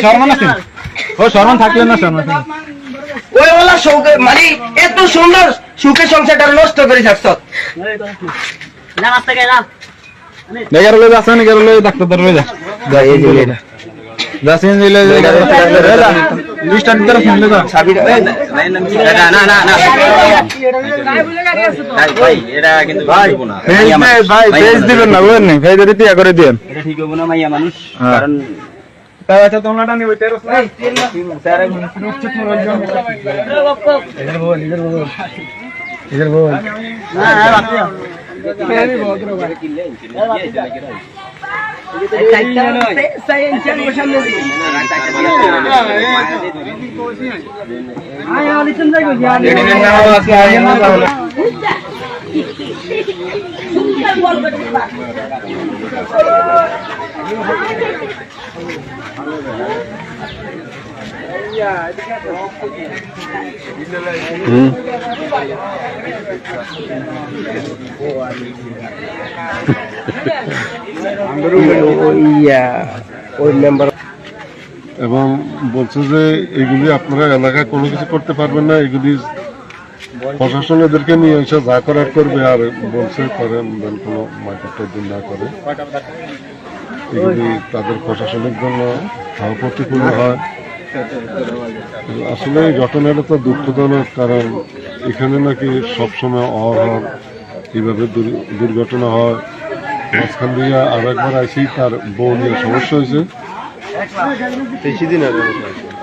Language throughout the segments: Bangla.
শর্মান আছেন ও শর্মান থাকলেন না শর্মান ওই ওলা শৌকে মানে এত সুন্দর সুখে সংসারটা নষ্ট করে থাকছ এগারো লয়ে যাচ্ছেন এগারো লয়ে ডাক্তার ধরে লয়ে যা। যাচ্ছেন দিলে লিস্টার দিতে রাখেন লয়ে যা ফেজ দে ভাই ফেজ দিবেন না বুঝলেন নি? ফেজ দিতে ইয়া করে দিয়েন। হ্যাঁ। তাই আচ্ছা তোমরা নি ওইটার ওই মেম্বার এবং বলছে যে এগুলি আপনারা এলাকায় কোনো কিছু করতে পারবেন না, এগুলি প্রশাসন এদেরকে নিয়ে এসে যা করার করবে আর বলছে করেন কোনো মাইকাটা দিন না করে। এগুলি তাদের প্রশাসনের জন্য প্রতিকূল হয়। আসলে এই ঘটনাটা তো দুঃখজনক কারণ এখানে নাকি সবসময় অহরহ এইভাবে দুর- দুর্ঘটনা হয়। মাঝখান দিয়ে আর একবার আইসি তার বউ নিয়ে সমস্যা হয়েছে।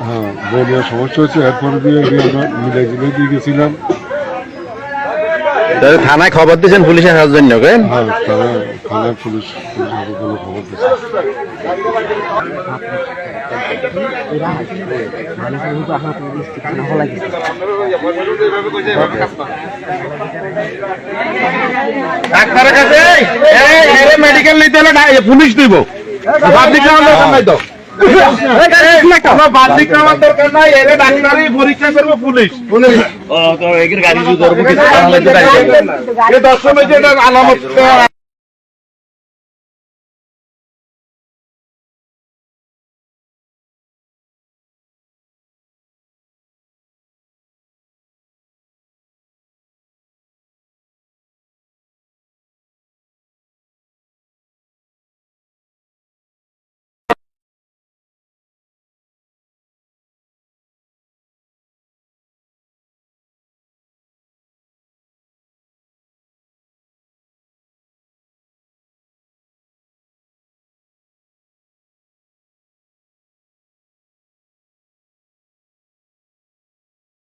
হ্যাঁ বউ নিয়ে সমস্যা হয়েছে এরপরে দিয়ে আমরা মিলাই জিলাই দিয়ে গেছিলাম। থানায় খবর দিয়েছেন পুলিশের আসার জন্য কেন হ্যাঁ থানায় পুলিশ পুলিশ খবর ডাক্তারের কাছে মেডিকেল নিতে হলে পুলিশ দিব। পাবলিক নাই তো পরীক্ষা করবে পুলিশ এ দর্শনে আলামত